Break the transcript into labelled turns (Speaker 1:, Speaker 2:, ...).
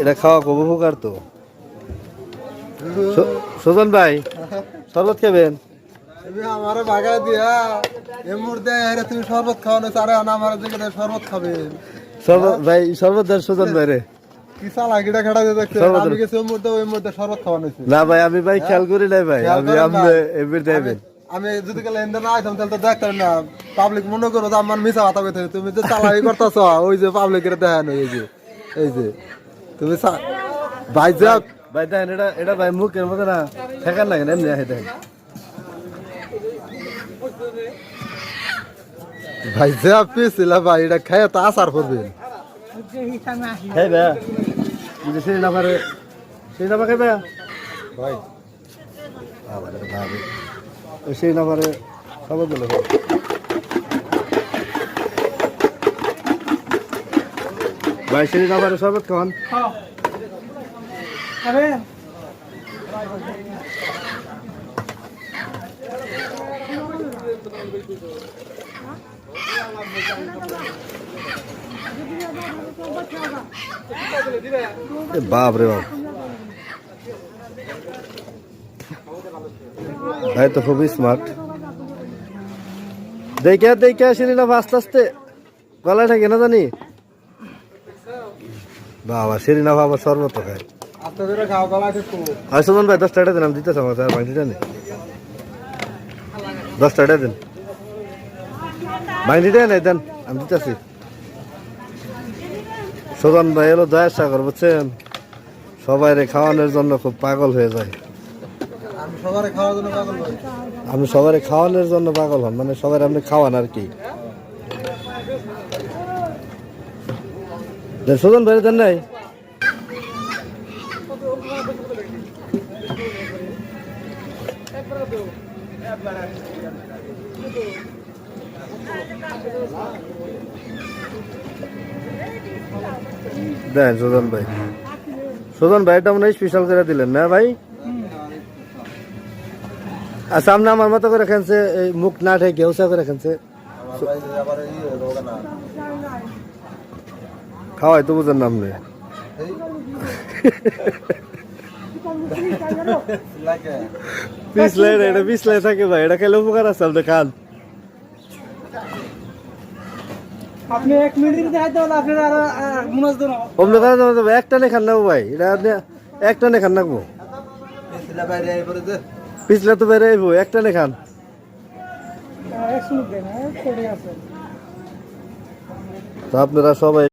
Speaker 1: এটা খাওয়া খুব উপকার তো। সুজন ভাই শরবত খাবেন?
Speaker 2: আমারে ভাগা দিয়া এই মুহূর্তে তুমি শরবত খাওয়ানো চারে আনা আমার দিকে শরবত খাবে।
Speaker 1: শরবত ভাই শরবত দেন সুজন ভাই রে।
Speaker 2: কি সালা গিটা খাটা দিয়ে দেখতে
Speaker 1: শরবত
Speaker 2: আমি গেছি ওই মুহূর্তে ওই মুহূর্তে শরবত খাওয়ানো হয়েছে।
Speaker 1: না ভাই আমি ভাই খেয়াল করি নাই ভাই আমি এবার দেবেন
Speaker 2: আমি যদি গেলে এন্দা না আইতাম তাহলে তো দেখতাম না। পাবলিক মনে করো আমার কথা কইতে তুমি যে চালাই করতেছ ওই যে পাবলিকের দেখেন এই যে এই যে। তুমি চা- ভাই যা
Speaker 1: ভাই দেন এটা এটা ভাই মুখের মতো না? ঠেকান লাগে না এমনি আহে দেন
Speaker 2: ভাই যা পেয়েছিল ভাই এটা খেয়ে তো আসার করবেন
Speaker 1: খাই ভাই যদি সেই না পারে সেই না ভাই না পারে দিল ভাই সেই না পারে এ বাপ রে বাপ। ভাই তো খুবই স্মার্ট দেখে দেখে আসিনি না আস্তে আস্তে গলায় থাকে না জানি? বাবা সেরিনা বাবা শরবত খায়। আর সুমন ভাই দশ টাকা দিন আমি দিতেছ আমার স্যার বাংটিটা নেই দশ টাকা দিন। বাংটিটা নেই দেন আমি দিতেছি। সুজন ভাই এলো দয়া সাগর বুঝছেন? সবাই রে খাওয়ানোর জন্য খুব পাগল হয়ে যায়।
Speaker 2: আমি সবার খাওয়ার জন্য পাগল ভাই
Speaker 1: আমি সবার খাওয়ানোর জন্য পাগল হন মানে সবাই আপনি খাওয়ান আর কি। দেন, সুজন ভাই, দেন নাই? দেন, সুজন ভাই। সুজন ভাই, এটা মনে হয় স্পেশাল করে দিলেন, না ভাই? আর সামনে আমার মতো করে খেলছে মুখ না ঠেকে উষা করে খেলছে
Speaker 2: আমার ভাই যে আবার এই রোগ না
Speaker 1: খাওয়াই তো বুঝেন নাম নেই
Speaker 2: এই লাগে
Speaker 1: পিছলে এটা পিছলে থাকে ভাই এটা খেলে উপকার আছে আপনি খান।
Speaker 3: আপনি এক মিনিট দেখাইতে হলে আপনার আরও মুনাজ দেন।
Speaker 1: অমনি খান একটা নে খান নাকবো ভাই এটা আপনি একটা নে খান নাকবো
Speaker 2: ছেলে বাইরে এই পরে যে।
Speaker 1: পিছলে তো বেড়ে আইবো একটা নে খান।
Speaker 3: এক মিনিট দেন হ্যাঁ, পড়ে আছে।
Speaker 1: তো আপনারা সবাই